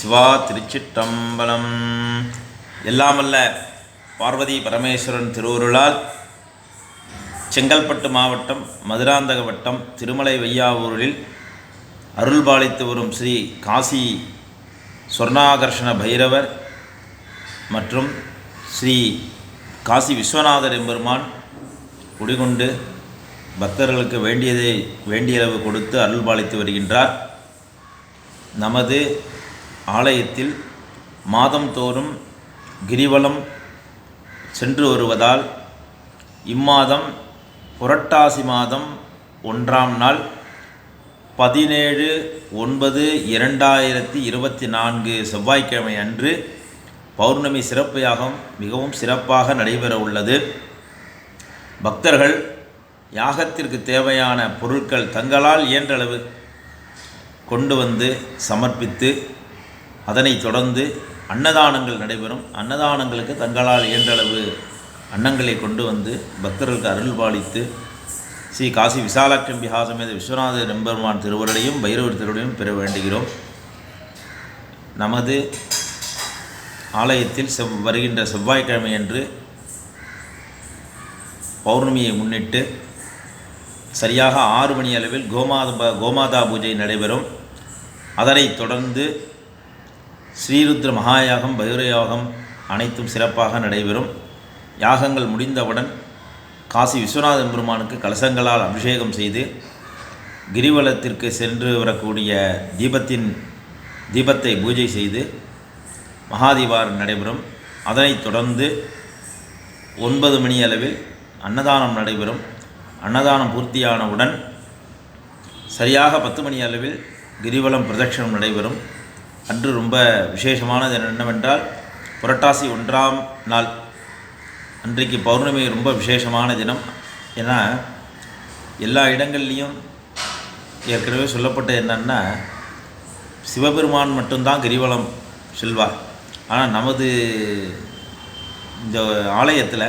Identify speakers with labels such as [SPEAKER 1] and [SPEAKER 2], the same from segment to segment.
[SPEAKER 1] சிவா திருச்சிட்டம்பலம். எல்லாமல்ல பார்வதி பரமேஸ்வரன் திருவருளால் செங்கல்பட்டு மாவட்டம் மதுராந்தக வட்டம் திருமலை வையாவூரில் அருள்பாலித்து வரும் ஸ்ரீ காசி சொர்ணாகர்ஷண பைரவர் மற்றும் ஸ்ரீ காசி விஸ்வநாதர் எம்பெருமான் குடிகொண்டு பக்தர்களுக்கு வேண்டியதை வேண்டியளவு கொடுத்து அருள்பாலித்து வருகின்றார். நமது ஆலயத்தில் மாதந்தோறும் கிரிவலம் சென்று வருவதால் இம்மாதம் புரட்டாசி மாதம் ஒன்றாம் நாள் பதினேழு ஒன்பது இரண்டாயிரத்தி இருபத்தி நான்கு செவ்வாய்க்கிழமை அன்று பௌர்ணமி சிறப்பு யாகம் மிகவும் சிறப்பாக நடைபெற உள்ளது. பக்தர்கள் யாகத்திற்கு தேவையான பொருட்கள் தங்களால் இயன்றளவு கொண்டு வந்து சமர்ப்பித்து அதனைத் தொடர்ந்து அன்னதானங்கள் நடைபெறும். அன்னதானங்களுக்கு தங்களால் இயன்றளவு அன்னங்களை கொண்டு வந்து பக்தர்களுக்கு அருள் பாலித்து ஸ்ரீ காசி விசாலாட்சம் பிஹாசமேத விஸ்வநாத நம்பெருமான் திருவருடையும் பைரவர் திருவருடையும் பெற வேண்டுகிறோம். நமது ஆலயத்தில் செவ் வருகின்ற செவ்வாய்க்கிழமை அன்று பௌர்ணமியை முன்னிட்டு சரியாக ஆறு மணி அளவில் கோமாதா கோமாதா பூஜை நடைபெறும். அதனைத் தொடர்ந்து ஸ்ரீருத்ர மகாயாகம் பைரயாகம் அனைத்தும் சிறப்பாக நடைபெறும். யாகங்கள் முடிந்தவுடன் காசி விஸ்வநாத பெருமானுக்கு கலசங்களால் அபிஷேகம் செய்து கிரிவலத்திற்கு சென்று வரக்கூடிய தீபத்தின் தீபத்தை பூஜை செய்து மகாதீபாரம் நடைபெறும். அதனைத் தொடர்ந்து ஒன்பது மணி அளவில் அன்னதானம் நடைபெறும். அன்னதானம் பூர்த்தியானவுடன் சரியாக பத்து மணி அளவில் கிரிவலம் பிரதட்சணம் நடைபெறும். அன்று ரொம்ப விசேஷமானது என்னவென்றால் புரட்டாசி ஒன்றாம் நாள். அன்றைக்கு பௌர்ணமி ரொம்ப விசேஷமான தினம். ஏன்னா எல்லா இடங்கள்லேயும் ஏற்கனவே சொல்லப்பட்ட என்னன்னா சிவபெருமான் மட்டும்தான் கிரிவலம் செல்வார். ஆனால் நமது இந்த ஆலயத்தில்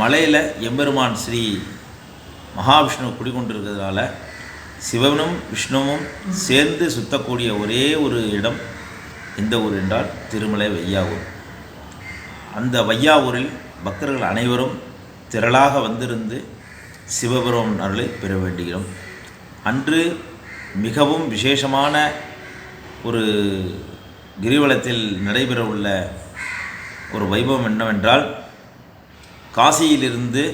[SPEAKER 1] மலையில் எம்பெருமான் ஸ்ரீ மகாவிஷ்ணு குடிகொண்டிருக்கிறதுனால சிவனும் விஷ்ணுவும் சேர்ந்து சுத்தக்கூடிய ஒரே ஒரு இடம் எந்த ஊர் என்றால் திருமலை வையாவூர். அந்த வையாவூரில் பக்தர்கள் அனைவரும் திரளாக வந்திருந்து சிவபெருமான் அருளை பெற வேண்டுகிறோம். அன்று மிகவும் விசேஷமான ஒரு கிரிவலத்தில் நடைபெற உள்ள ஒரு வைபவம் என்னவென்றால் காசியிலிருந்து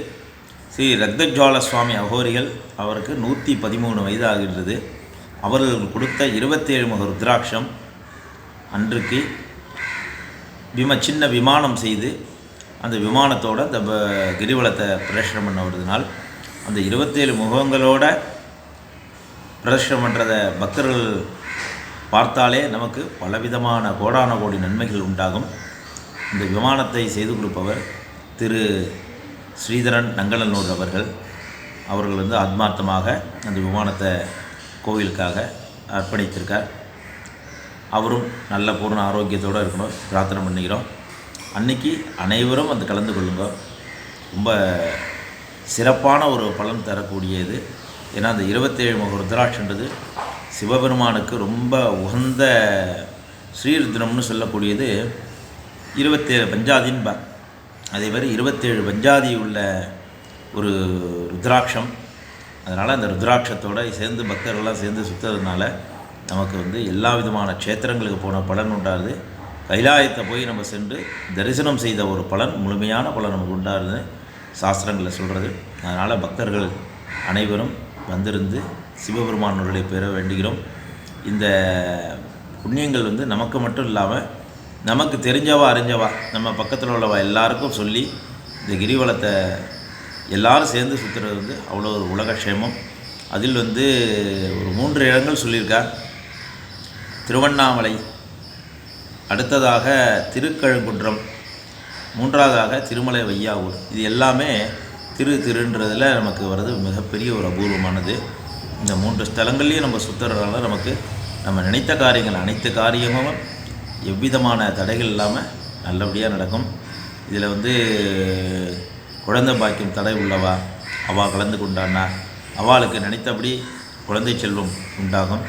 [SPEAKER 1] ஸ்ரீ ரக்தஜ்வால சுவாமி அகோரிகள் அவருக்கு நூற்றி பதிமூணு வயது ஆகின்றது அவர்கள் கொடுத்த இருபத்தேழு முக ருத்ராட்சம் அன்றைக்கு விம சின்ன விமானம் செய்து அந்த விமானத்தோட அந்த ப- கிரிவலத்தை பிரதர்ஷனம் பண்ண வருதுனால் அந்த இருபத்தேழு முகங்களோட பிரதர்ஷனம் பண்ணுறத பக்தர்கள் பார்த்தாலே நமக்கு பலவிதமான கோடான கோடி நன்மைகள் உண்டாகும். இந்த விமானத்தை செய்து கொடுப்பவர் திரு ஸ்ரீதரன் நங்கலனூர் அவர்கள் அவர்கள் வந்து ஆத்மார்த்தமாக அந்த விமானத்தை கோவிலுக்காக அர்ப்பணித்திருக்கார். அவரும் நல்ல பூர்ண ஆரோக்கியத்தோடு இருக்கணும் பிரார்த்தனை பண்ணிக்கிறோம். அன்னைக்கு அனைவரும் வந்து கலந்து கொள்ளுங்க. ரொம்ப சிறப்பான ஒரு பலன் தரக்கூடியது. ஏன்னா அந்த இருபத்தேழு முக ருத்ராட்சன்றது சிவபெருமானுக்கு ரொம்ப உகந்த ஸ்ரீருத்ரம்னு சொல்லக்கூடியது இருபத்தேழு பஞ்சாதின்பா அதே மாதிரி இருபத்தேழு பஞ்சாதி உள்ள ஒரு ருத்ராட்சம். அதனால் அந்த ருத்ராட்சத்தோடு சேர்ந்து பக்தர்கள்லாம் சேர்ந்து சுற்றுறதுனால நமக்கு வந்து எல்லா விதமான க்ஷேத்திரங்களுக்கு போன பலன் உண்டாகுது. கைலாயத்தை போய் நம்ம சென்று தரிசனம் செய்த ஒரு பலன் முழுமையான பலன் நமக்கு உண்டாருது சாஸ்திரங்களில் சொல்கிறது அதனால் பக்தர்கள் அனைவரும் வந்திருந்து சிவபெருமானுடைய பெற வேண்டுகிறோம். இந்த புண்ணியங்கள் வந்து நமக்கு மட்டும் இல்லாமல் நமக்கு தெரிஞ்சவா அறிஞ்சவா நம்ம பக்கத்தில் உள்ளவா எல்லாருக்கும் சொல்லி இந்த கிரிவலத்தை எல்லாரும் சேர்ந்து சுற்றுறது வந்து அவ்வளோ ஒரு உலகக்ஷேமம் அதில் வந்து ஒரு மூன்று இடங்கள் சொல்லியிருக்கார். திருவண்ணாமலை அடுத்ததாக திருக்கழுங்குன்றம் மூன்றாவதாக திருமலை வையாவூர். இது எல்லாமே திரு திருன்றதில் நமக்கு வர்றது மிகப்பெரிய ஒரு அபூர்வமானது. இந்த மூன்று ஸ்தலங்கள்லேயும் நம்ம சுற்றுறதுனால நமக்கு நம்ம நினைத்த காரியங்கள் அனைத்து காரியமும் எவ்விதமான தடைகள் இல்லாமல் நல்லபடியாக நடக்கும். இதில் வந்து குழந்தை பாக்கியம் தடை உள்ளவா? அவள் கலந்து கொண்டானா? அவளுக்கு நினைத்தபடி குழந்தை செல்வம் உண்டாகும்.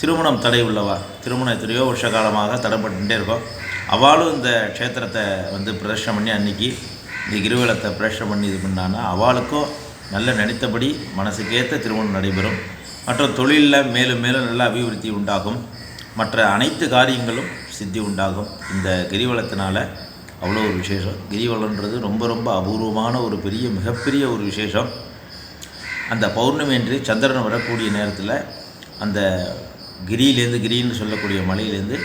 [SPEAKER 1] திருமணம் தடை உள்ளவா? திருமணம் எத்தனையோ வருஷ காலமாக தடைப்பட்டுகிட்டே இருக்கும். அவளும் இந்த க்ஷேத்திரத்தை வந்து பிரதர்ஷனம் பண்ணி அன்னைக்கு இந்த கிருவலத்தை பிரதர்ஷனம் பண்ணி இது பண்ணான்னா அவளுக்கும் நல்ல நினைத்தபடி மனசுக்கேற்ற திருமணம் நடைபெறும். மற்றும் தொழிலில் மேலும் மேலும் நல்ல அபிவிருத்தி உண்டாகும். மற்ற அனைத்து காரியங்களும் சித்தி உண்டாகும். இந்த கிரிவலத்தினால் அவ்வளோ ஒரு விசேஷம். கிரிவலன்றது ரொம்ப ரொம்ப அபூர்வமான ஒரு பெரிய மிகப்பெரிய ஒரு விசேஷம். அந்த பௌர்ணமி என்று சந்திரன் வரக்கூடிய நேரத்தில் அந்த கிரியிலேருந்து கிரின்னு சொல்லக்கூடிய மலையிலேருந்து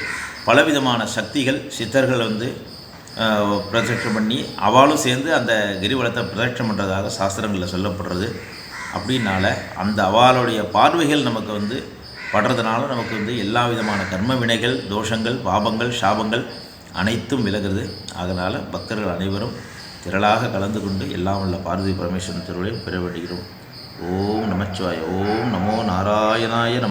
[SPEAKER 1] பலவிதமான சக்திகள் சித்தர்கள் வந்து பிரதட்சம் பண்ணி அவளும் சேர்ந்து அந்த கிரிவலத்தை பிரதட்சம் பண்ணுறதாக சாஸ்திரங்களில் சொல்லப்படுறது. அப்படின்னால அந்த அவளுடைய பார்வைகள் நமக்கு வந்து படுறதுனால நமக்கு வந்து எல்லா விதமான கர்ம வினைகள் தோஷங்கள் பாபங்கள் சாபங்கள் அனைத்தும் விலகுது. அதனால் பக்தர்கள் அனைவரும் திரளாக கலந்து கொண்டு எல்லாம் உள்ள பார்வதி பரமேஸ்வரன் திருவிழையும் பெற வேண்டுகிறோம். ஓம் நமச்சிவாய ஓம் நமோ நாராயணாய நம